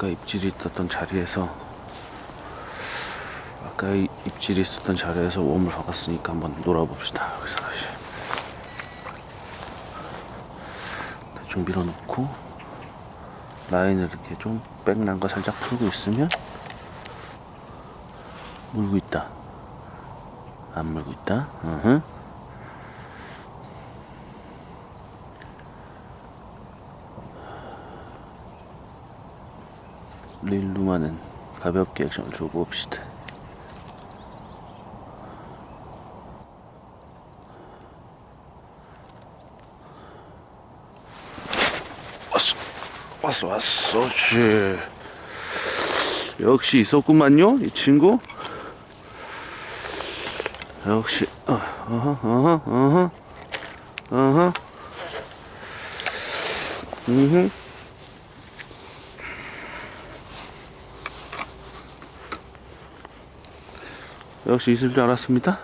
아까 입질이 있었던 자리에서 아까 이- 입질이 있었던 자리에서 웜을 박았으니까 한번 놀아봅시다 여기서 다시. 대충 밀어놓고 라인을 이렇게 좀 백난 거 살짝 풀고 있으면 물고 있다. 안 물고 있다. 어흥. 릴루만은 가볍게 액션을 주고 봅시다. 왔어, 왔어, 왔어, 쥐. 역시 있었구만요, 이 친구. 역시, 어, 어허, 어허, 어허, 어허, 음흠. 역시 있을 줄 알았습니다.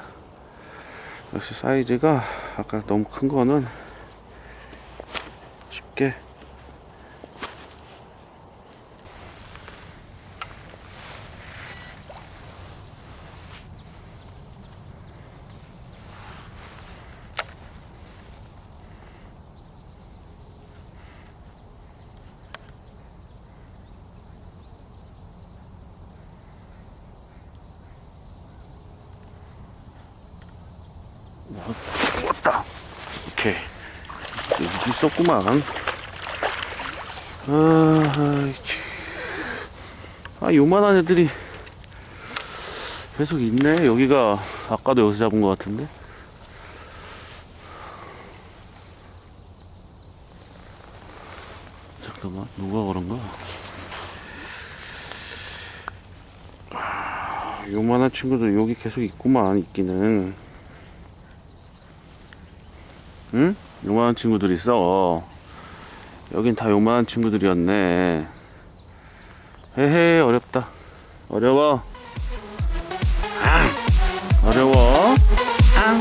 역시 사이즈가 아까 너무 큰 거는 쉽게 여기 있었구만. 아. 아, 요만한 애들이 계속 있네. 여기가 아까도 여기서 잡은 것 같은데. 잠깐만, 누가 그런가? 아, 요만한 친구들 여기 계속 있구만, 있기는. 응? 요만한 친구들이 있어. 여긴 다 요만한 친구들이었네. 헤헤 어렵다. 어려워. 앙. 어려워. 앙.